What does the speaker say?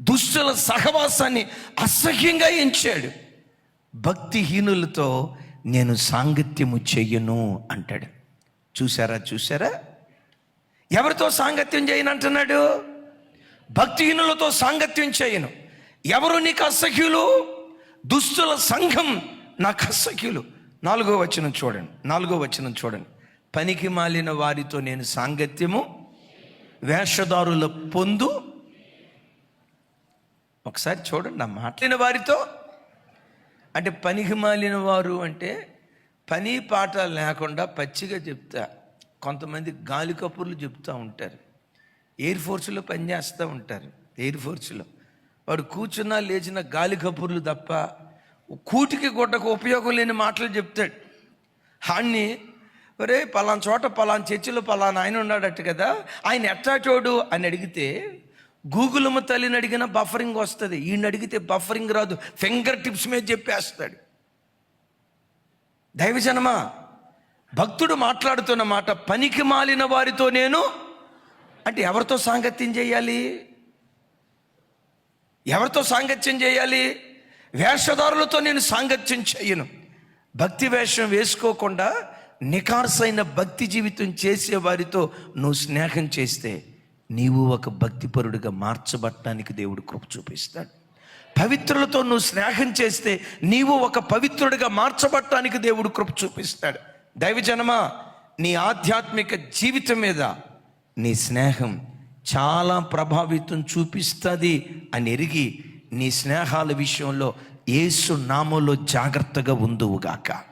దుష్టుల సహవాసాన్ని అసహ్యంగా ఎంచాడు. భక్తిహీనులతో నేను సాంగత్యము చెయ్యను అంటాడు. చూసారా చూసారా ఎవరితో సాంగత్యం చేయను అంటున్నాడు? భక్తిహీనులతో సాంగత్యం చేయను. ఎవరు నీకు అసహ్యులు? దుస్తుల సంఘం నాకు అసహ్యులు. నాలుగో వచనం చూడండి నాలుగో వచనం చూడండి. పనికి మాలిన వారితో నేను సాంగత్యము వేషధారుల పొందు ఒకసారి చూడండి ఆ మాట్లాడిన వారితో. అంటే పనికి మాలిన వారు అంటే పని పాట లేకుండా పచ్చిగా చెప్తా. కొంతమంది గాలి కప్పుర్లు చెప్తూ ఉంటారు. ఎయిర్ ఫోర్స్లో పనిచేస్తూ ఉంటారు. ఎయిర్ ఫోర్స్లో వాడు కూర్చున్నా లేచిన గాలి కప్పుర్లు తప్ప కూటికి గుడ్డకు ఉపయోగం లేని మాటలు చెప్తాడు. హాన్ని ఒరే పలానా చోట పలానా చర్చిలో పలానా ఆయన ఉన్నాడట కదా ఆయన ఎట్టాటోడు? అని అడిగితే గూగుల్ తల్లిని అడిగినా బఫరింగ్ వస్తుంది. ఈయన అడిగితే బఫరింగ్ రాదు. ఫింగర్ టిప్స్ మీద చెప్పేస్తాడు. దైవజనమా భక్తుడు మాట్లాడుతున్న మాట పనికి మాలిన వారితో నేను అంటే ఎవరితో సాంగత్యం చేయాలి? ఎవరితో సాంగత్యం చేయాలి? వేషధారులతో నేను సాంగత్యం చేయను. భక్తి వేషం వేసుకోకుండా నికార్సైన భక్తి జీవితం చేసే వారితో నువ్వు స్నేహం చేస్తే నీవు ఒక భక్తిపరుడిగా మార్చబట్టడానికి దేవుడు కృప చూపిస్తాడు. పవిత్రులతో నువ్వు స్నేహం చేస్తే నీవు ఒక పవిత్రుడిగా మార్చబట్టడానికి దేవుడు కృప చూపిస్తాడు. దైవజనమా నీ ఆధ్యాత్మిక జీవితం మీద నీ స్నేహం చాలా ప్రభావితం చూపిస్తుంది అని ఎరిగి నీ స్నేహాల విషయంలో ఏసు నామంలో జాగ్రత్తగా ఉందువుగాక